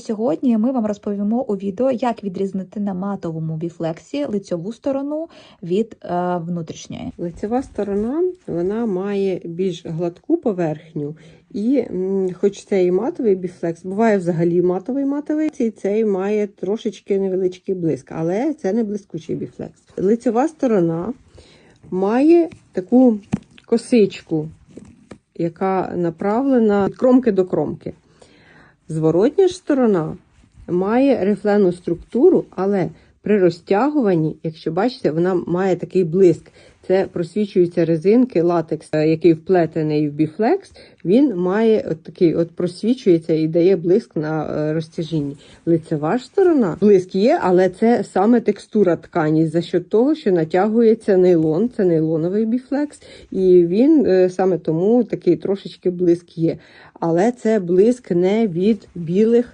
Сьогодні ми вам розповімо у відео, як відрізнити на матовому біфлексі лицьову сторону від е, внутрішньої. Лицева сторона вона має більш гладку поверхню, і хоч це і матовий біфлекс, буває взагалі матовий матовий, і цей має трошечки невеличкий блиск, але це не блискучий біфлекс. Лицева сторона має таку косичку, яка направлена від кромки до кромки. Зворотня ж сторона має рифлену структуру, але при розтягуванні, якщо бачите, вона має такий блиск. Це просвічуються резинки, латекс, е, який вплетений в біфлекс, він має от такий, от просвічується і дає блиск на е, розтяжінні. Лицева ж сторона, блиск є, але це саме текстура ткані за що того, що натягується нейлон, це нейлоновий біфлекс, і він е, саме тому такий трошечки блиск є. Але це блиск не від білих